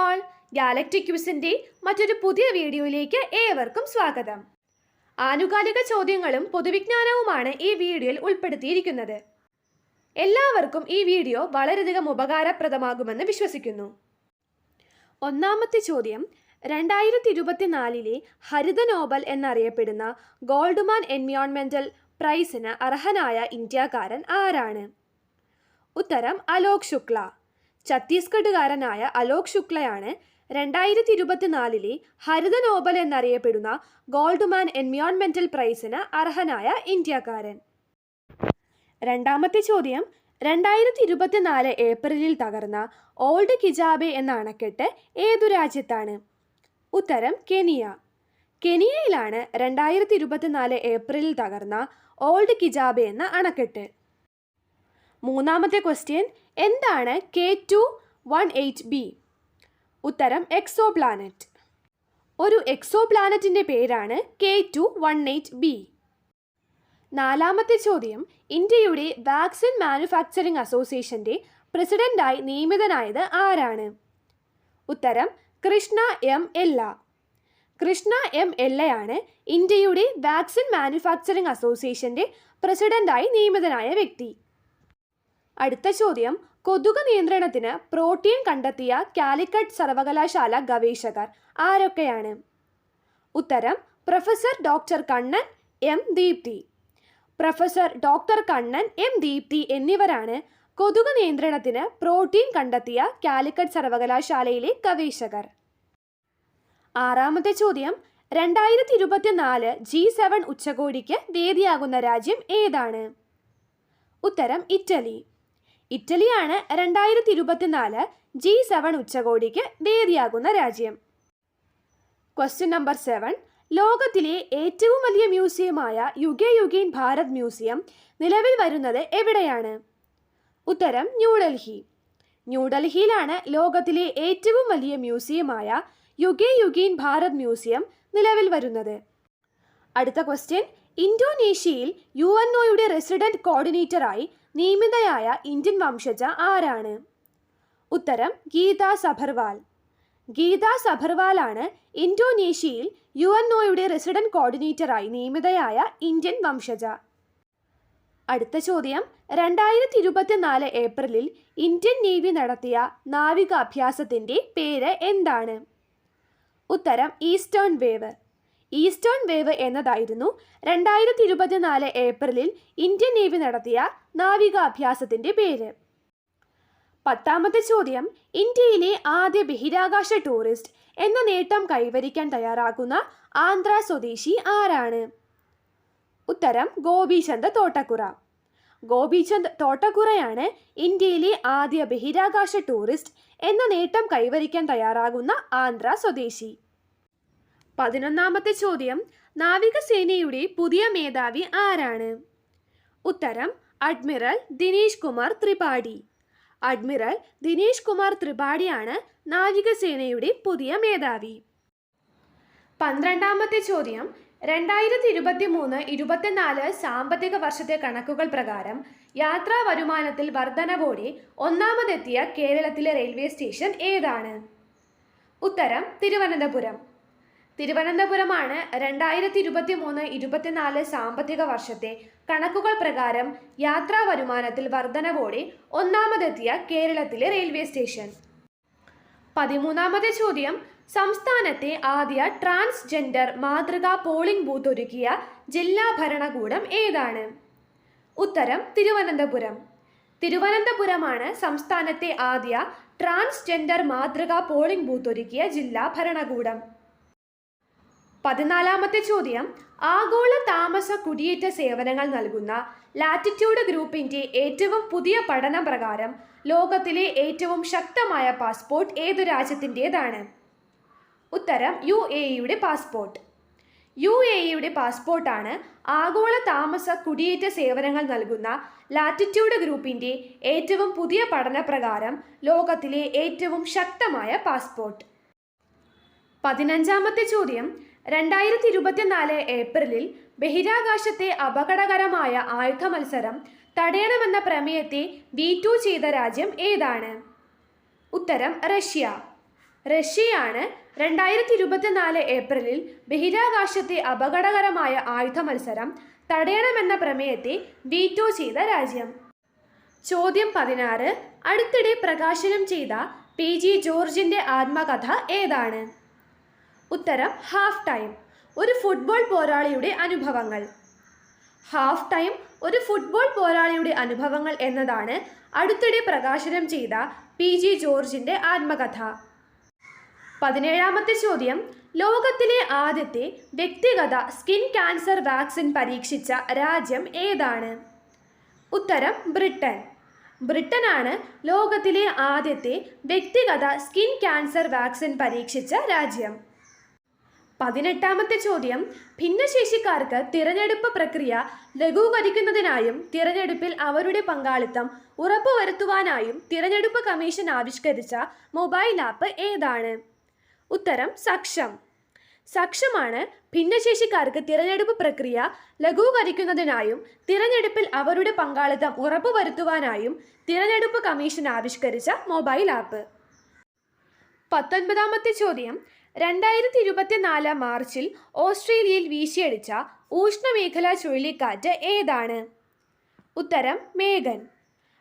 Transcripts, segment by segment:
All galactic ക്യൂസിന്റെ മറ്റൊരു പുതിയ വീഡിയോയിലേക്ക് ഏവർക്കും സ്വാഗതം. ആനുകാലിക ചോദ്യങ്ങളും പൊതുവിജ്ഞാനവുമാണ് ഈ വീഡിയോയിൽ ഉൾപ്പെടുത്തിയിരിക്കുന്നത്. എല്ലാവർക്കും ഈ വീഡിയോ വളരെയധികം ഉപകാരപ്രദമാകുമെന്ന് വിശ്വസിക്കുന്നു. ഒന്നാമത്തെ ചോദ്യം രണ്ടായിരത്തി ഇരുപത്തിനാലിലെ ഹരിത നോബൽ എന്നറിയപ്പെടുന്ന ഗോൾഡ്മാൻ എൻവിയോൺമെന്റൽ പ്രൈസിന് അർഹനായ ഇന്ത്യക്കാരൻ ആരാണ്? ഉത്തരം അലോക് ശുക്ല. ഛത്തീസ്ഗഡുകാരനായ അലോക് ശുക്ലയാണ് രണ്ടായിരത്തി ഇരുപത്തിനാലിലെ ഹരിത നോബൽ എന്നറിയപ്പെടുന്ന ഗോൾഡ്മാൻ എൻവിയോൺമെന്റൽ പ്രൈസിന് അർഹനായ ഇന്ത്യക്കാരൻ. രണ്ടാമത്തെ ചോദ്യം രണ്ടായിരത്തി ഇരുപത്തിനാല് ഏപ്രിലിൽ തകർന്ന ഓൾഡ് കിജാബെ എന്ന അണക്കെട്ട് ഏതു രാജ്യത്താണ്? ഉത്തരം കെനിയ. കെനിയയിലാണ് രണ്ടായിരത്തി ഇരുപത്തിനാല് ഏപ്രിലിൽ തകർന്ന ഓൾഡ് കിജാബെ എന്ന അണക്കെട്ട്. മൂന്നാമത്തെ ക്വസ്റ്റ്യൻ എന്താണ് K two one eight B ഉത്തരം എക്സോ പ്ലാനറ്റ് ഒരു എക്സോ പ്ലാനറ്റിന്റെ പേരാണ് K two one eight B നാലാമത്തെ ചോദ്യം ഇന്ത്യയുടെ വാക്സിൻ മാനുഫാക്ചറിംഗ് അസോസിയേഷന്റെ പ്രസിഡന്റായി നിയമിതനായത് ആരാണ്? ഉത്തരം കൃഷ്ണ എം എല്ല. കൃഷ്ണ എം എല്ലയാണ് ഇന്ത്യയുടെ വാക്സിൻ മാനുഫാക്ചറിംഗ് അസോസിയേഷന്റെ പ്രസിഡന്റായി നിയമിതനായ വ്യക്തി. അടുത്ത ചോദ്യം കൊതുക് നിയന്ത്രണത്തിന് പ്രോട്ടീൻ കണ്ടെത്തിയ കാലിക്കറ്റ് സർവകലാശാല ഗവേഷകർ ആരൊക്കെയാണ്? ഉത്തരം professor doctor Kannan M Deepthi. Professor doctor Kannan M Deepthi എന്നിവരാണ് കൊതുക് നിയന്ത്രണത്തിന് പ്രോട്ടീൻ കണ്ടെത്തിയ കാലിക്കറ്റ് സർവകലാശാലയിലെ ഗവേഷകർ. ആറാമത്തെ ചോദ്യം രണ്ടായിരത്തി ഇരുപത്തിനാല് ജി സെവൻ ഉച്ചകോടിക്ക് വേദിയാകുന്ന രാജ്യം ഏതാണ്? ഉത്തരം ഇറ്റലി. ഇറ്റലിയാണ് രണ്ടായിരത്തി ഇരുപത്തിനാല് ജി സെവൻ ഉച്ചകോടിക്ക് വേദിയാകുന്ന രാജ്യം. ക്വസ്റ്റ്യൻ നമ്പർ സെവൻ ലോകത്തിലെ ഏറ്റവും വലിയ മ്യൂസിയമായ യുഗ യുഗീൻ ഭാരത് മ്യൂസിയം നിലവിൽ വരുന്നത് എവിടെയാണ്? ഉത്തരം ന്യൂഡൽഹി. ന്യൂഡൽഹിയിലാണ് ലോകത്തിലെ ഏറ്റവും വലിയ മ്യൂസിയമായ യുഗ യുഗീൻ ഭാരത് മ്യൂസിയം നിലവിൽ വരുന്നത്. അടുത്ത ക്വസ്റ്റ്യൻ ഇന്തോനേഷ്യയിൽ യു എൻ ഒയുടെ റെസിഡന്റ് കോർഡിനേറ്ററായി നിയമിതയായ ഇന്ത്യൻ വംശജ ആരാണ്? ഉത്തരം ഗീത സഭർവാൽ. ഗീത സഭർവാലാണ് ഇന്തോനേഷ്യയിൽ യു എൻ ഒയുടെ റെസിഡന്റ് കോർഡിനേറ്ററായി നിയമിതയായ ഇന്ത്യൻ വംശജ. അടുത്ത ചോദ്യം രണ്ടായിരത്തി ഇരുപത്തിനാല് ഏപ്രിലിൽ ഇന്ത്യൻ നേവി നടത്തിയ നാവിക അഭ്യാസത്തിന്റെ പേര് എന്താണ്? ഉത്തരം ഈസ്റ്റേൺ വേവ്. ഈസ്റ്റേൺ വേവ് എന്നതായിരുന്നു രണ്ടായിരത്തി ഇരുപത്തിനാല് ഏപ്രിലിൽ ഇന്ത്യൻ നേവി നടത്തിയ നാവികാഭ്യാസത്തിന്റെ പേര്. പത്താമത്തെ ചോദ്യം ഇന്ത്യയിലെ ആദ്യ ബഹിരാകാശ ടൂറിസ്റ്റ് എന്ന നേട്ടം കൈവരിക്കാൻ തയ്യാറാകുന്ന ആന്ധ്ര സ്വദേശി ആരാണ്? ഉത്തരം ഗോപീചന്ദ് തോട്ടക്കുറ. ഗോപീചന്ദ് തോട്ടക്കുറയാണ് ഇന്ത്യയിലെ ആദ്യ ബഹിരാകാശ ടൂറിസ്റ്റ് എന്ന നേട്ടം കൈവരിക്കാൻ തയ്യാറാകുന്ന ആന്ധ്ര സ്വദേശി. പതിനൊന്നാമത്തെ ചോദ്യം. നാവികസേനയുടെ പുതിയ മേധാവി ആരാണ്? ഉത്തരം അഡ്മിറൽ ദിനേശ് കുമാർ ത്രിപാഠി. അഡ്മിറൽ ദിനേശ് കുമാർ ത്രിപാഠിയാണ് നാവികസേനയുടെ പുതിയ മേധാവി. പന്ത്രണ്ടാമത്തെ ചോദ്യം. രണ്ടായിരത്തി ഇരുപത്തി മൂന്ന് ഇരുപത്തിനാല് സാമ്പത്തിക വർഷത്തെ കണക്കുകൾ പ്രകാരം യാത്രാ വരുമാനത്തിൽ വർധനവോടെ ഒന്നാമതെത്തിയ കേരളത്തിലെ റെയിൽവേ സ്റ്റേഷൻ ഏതാണ്? ഉത്തരം തിരുവനന്തപുരം. തിരുവനന്തപുരമാണ് രണ്ടായിരത്തി ഇരുപത്തി മൂന്ന് ഇരുപത്തിനാല് സാമ്പത്തിക വർഷത്തെ കണക്കുകൾ പ്രകാരം യാത്രാ വരുമാനത്തിൽ വർധനവോടെ ഒന്നാമതെത്തിയ കേരളത്തിലെ റെയിൽവേ സ്റ്റേഷൻ. പതിമൂന്നാമത്തെ ചോദ്യം സംസ്ഥാനത്തെ ആദ്യ ട്രാൻസ്ജെൻഡർ മാതൃകാ പോളിംഗ് ബൂത്ത് ഒരുക്കിയ ജില്ലാ ഭരണകൂടം ഏതാണ്? ഉത്തരം തിരുവനന്തപുരം. തിരുവനന്തപുരമാണ് സംസ്ഥാനത്തെ ആദ്യ ട്രാൻസ്ജെൻഡർ മാതൃകാ പോളിംഗ് ബൂത്ത് ഒരുക്കിയ ജില്ലാ ഭരണകൂടം. പതിനാലാമത്തെ ചോദ്യം ആഗോള താമസ കുടിയേറ്റ സേവനങ്ങൾ നൽകുന്ന ലാറ്റിറ്റ്യൂഡ് ഗ്രൂപ്പിന്റെ ഏറ്റവും പുതിയ പഠനം പ്രകാരം ലോകത്തിലെ ഏറ്റവും ശക്തമായ പാസ്പോർട്ട് ഏതു രാജ്യത്തിന്റെതാണ് ഉത്തരം യു എ ഇയുടെ പാസ്പോർട്ട്. യു എ ഇയുടെ പാസ്പോർട്ടാണ് ആഗോള താമസ കുടിയേറ്റ സേവനങ്ങൾ നൽകുന്ന ലാറ്റിറ്റ്യൂഡ് ഗ്രൂപ്പിന്റെ ഏറ്റവും പുതിയ പഠനപ്രകാരം ലോകത്തിലെ ഏറ്റവും ശക്തമായ പാസ്പോർട്ട്. പതിനഞ്ചാമത്തെ ചോദ്യം രണ്ടായിരത്തി ഇരുപത്തിനാല് ഏപ്രിലിൽ ബഹിരാകാശത്തെ അപകടകരമായ ആയുധ മത്സരം തടയണമെന്ന പ്രമേയത്തെ വീറ്റു ചെയ്ത രാജ്യം ഏതാണ്? ഉത്തരം റഷ്യ. റഷ്യയാണ് രണ്ടായിരത്തി ഇരുപത്തിനാല് ഏപ്രിലിൽ ബഹിരാകാശത്തെ അപകടകരമായ ആയുധ മത്സരം തടയണമെന്ന പ്രമേയത്തെ വീറ്റോ ചെയ്ത രാജ്യം. ചോദ്യം പതിനാറ്. അടുത്തിടെ പ്രകാശനം ചെയ്ത പി ജി ജോർജിന്റെ ആത്മകഥ ഏതാണ്? ഉത്തരം ഹാഫ് ടൈം ഒരു ഫുട്ബോൾ പോരാളിയുടെ അനുഭവങ്ങൾ. ഹാഫ് ടൈം ഒരു ഫുട്ബോൾ പോരാളിയുടെ അനുഭവങ്ങൾ എന്നതാണ് അടുത്തിടെ പ്രകാശനം ചെയ്ത പി ജി ജോർജിന്റെ ആത്മകഥ. പതിനേഴാമത്തെ ചോദ്യം. ലോകത്തിലെ ആദ്യത്തെ വ്യക്തിഗത സ്കിൻ ക്യാൻസർ വാക്സിൻ പരീക്ഷിച്ച രാജ്യം ഏതാണ്? ഉത്തരം ബ്രിട്ടൻ. ബ്രിട്ടനാണ് ലോകത്തിലെ ആദ്യത്തെ വ്യക്തിഗത സ്കിൻ ക്യാൻസർ വാക്സിൻ പരീക്ഷിച്ച രാജ്യം. പതിനെട്ടാമത്തെ ചോദ്യം. ഭിന്നശേഷിക്കാർക്ക് തിരഞ്ഞെടുപ്പ് പ്രക്രിയ ലഘൂകരിക്കുന്നതിനായും തിരഞ്ഞെടുപ്പിൽ അവരുടെ പങ്കാളിത്തം ഉറപ്പുവരുത്തുവാനായും തിരഞ്ഞെടുപ്പ് കമ്മീഷൻ ആവിഷ്കരിച്ച മൊബൈൽ ആപ്പ് ഏതാണ്? ഉത്തരം സക്ഷം. സക്ഷമാണ് ഭിന്നശേഷിക്കാർക്ക് തിരഞ്ഞെടുപ്പ് പ്രക്രിയ ലഘൂകരിക്കുന്നതിനായും തിരഞ്ഞെടുപ്പിൽ അവരുടെ പങ്കാളിത്തം ഉറപ്പുവരുത്തുവാനായും തിരഞ്ഞെടുപ്പ് കമ്മീഷൻ ആവിഷ്കരിച്ച മൊബൈൽ ആപ്പ്. പത്തൊൻപതാമത്തെ ചോദ്യം. രണ്ടായിരത്തി ഇരുപത്തിനാല് മാർച്ചിൽ ഓസ്ട്രേലിയയിൽ വീശിയടിച്ച ഊഷ്ണമേഖലാ ചുഴലിക്കാറ്റ് ഏതാണ്? ഉത്തരം മേഘൻ.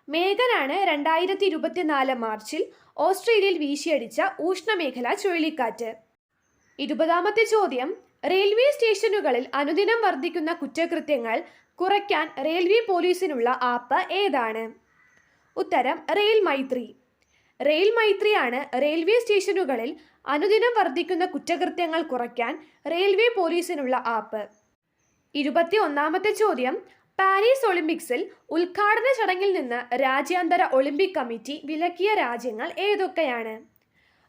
മേഘനാണ് രണ്ടായിരത്തി ഇരുപത്തിനാല് മാർച്ചിൽ ഓസ്ട്രേലിയയിൽ വീശിയടിച്ച ഊഷ്ണമേഖലാ ചുഴലിക്കാറ്റ്. ഇരുപതാമത്തെ ചോദ്യം റെയിൽവേ സ്റ്റേഷനുകളിൽ അനുദിനം വർദ്ധിക്കുന്ന കുറ്റകൃത്യങ്ങൾ കുറയ്ക്കാൻ റെയിൽവേ പോലീസിനുള്ള ആപ്പ് ഏതാണ്? ഉത്തരം റെയിൽ മൈത്രി റെയിൽ മൈത്രിയാണ് റെയിൽവേ സ്റ്റേഷനുകളിൽ അനുദിനം വർദ്ധിക്കുന്ന കുറ്റകൃത്യങ്ങൾ കുറയ്ക്കാൻ റെയിൽവേ പോലീസിനുള്ള ആപ്പ്. ഇരുപത്തി ഒന്നാമത്തെ ചോദ്യം പാരീസ് ഒളിമ്പിക്സിൽ ഉദ്ഘാടന ചടങ്ങിൽ നിന്ന് രാജ്യാന്തര ഒളിമ്പിക് കമ്മിറ്റി വിലക്കിയ രാജ്യങ്ങൾ ഏതൊക്കെയാണ്?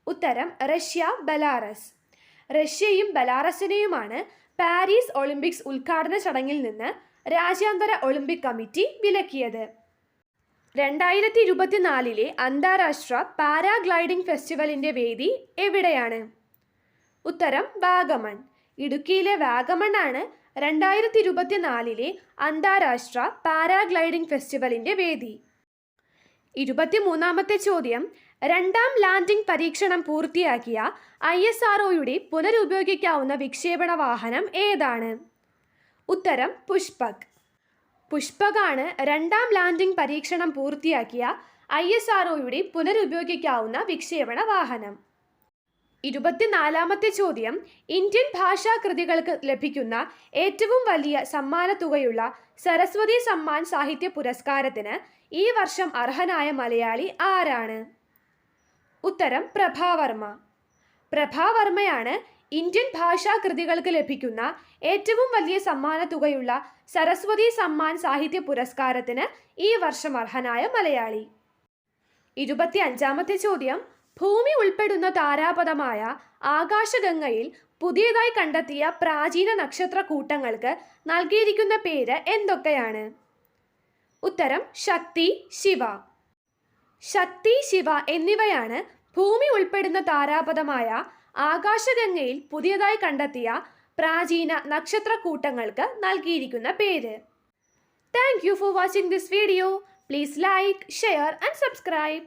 ഉത്തരം റഷ്യ ബലാറസ്. റഷ്യയും ബലാറസിനെയുമാണ് പാരീസ് ഒളിമ്പിക്സ് ഉദ്ഘാടന ചടങ്ങിൽ നിന്ന് രാജ്യാന്തര ഒളിമ്പിക് കമ്മിറ്റി വിലക്കിയത്. രണ്ടായിരത്തി ഇരുപത്തിനാലിലെ അന്താരാഷ്ട്ര പാരാഗ്ലൈഡിംഗ് ഫെസ്റ്റിവലിന്റെ വേദി എവിടെയാണ്? ഉത്തരം വാഗമൺ. ഇടുക്കിയിലെ വാഗമൺ ആണ് രണ്ടായിരത്തി ഇരുപത്തിനാലിലെ അന്താരാഷ്ട്ര പാരാഗ്ലൈഡിംഗ് ഫെസ്റ്റിവലിന്റെ വേദി. ഇരുപത്തിമൂന്നാമത്തെ ചോദ്യം രണ്ടാം ലാൻഡിംഗ് പരീക്ഷണം പൂർത്തിയാക്കിയ ഐ എസ് ആർഒയുടെ പുനരുപയോഗിക്കാവുന്ന വിക്ഷേപണ വാഹനം ഏതാണ്? ഉത്തരം പുഷ്പക്. പുഷ്പകാണ് രണ്ടാം ലാൻഡിംഗ് പരീക്ഷണം പൂർത്തിയാക്കിയ ഐ എസ് ആർ ഒയുടെ പുനരുപയോഗിക്കാവുന്ന വിക്ഷേപണ വാഹനം. ഇരുപത്തിനാലാമത്തെ ചോദ്യം. ഇന്ത്യൻ ഭാഷാ കൃതികൾക്ക് ലഭിക്കുന്ന ഏറ്റവും വലിയ സമ്മാനത്തുകയുള്ള സരസ്വതി സമ്മാൻ സാഹിത്യ പുരസ്കാരത്തിന് ഈ വർഷം അർഹനായ മലയാളി ആരാണ്? ഉത്തരം പ്രഭാവർമ്മ. പ്രഭാവർമ്മയാണ് ഇന്ത്യൻ ഭാഷാകൃതികൾക്ക് ലഭിക്കുന്ന ഏറ്റവും വലിയ സമ്മാനത്തുകയുള്ള സരസ്വതി സമ്മാൻ സാഹിത്യ പുരസ്കാരത്തിന് ഈ വർഷം അർഹനായ മലയാളി. ഇരുപത്തി അഞ്ചാമത്തെ ചോദ്യം. ഭൂമി ഉൾപ്പെടുന്ന താരാപഥമായ ആകാശഗംഗയിൽ പുതിയതായി കണ്ടെത്തിയ പ്രാചീന നക്ഷത്ര കൂട്ടങ്ങൾക്ക് നൽകിയിരിക്കുന്ന പേര് എന്തൊക്കെയാണ്? ഉത്തരം ശക്തി ശിവ. ശക്തി ശിവ എന്നിവയാണ് ഭൂമി ഉൾപ്പെടുന്ന താരാപഥമായ ആകാശഗംഗയിൽ പുതിയതായി കണ്ടെത്തിയ പ്രാചീന നക്ഷത്ര കൂട്ടങ്ങൾക്ക് നൽകിയിരിക്കുന്ന പേര്. Thank you for watching this video please like share and subscribe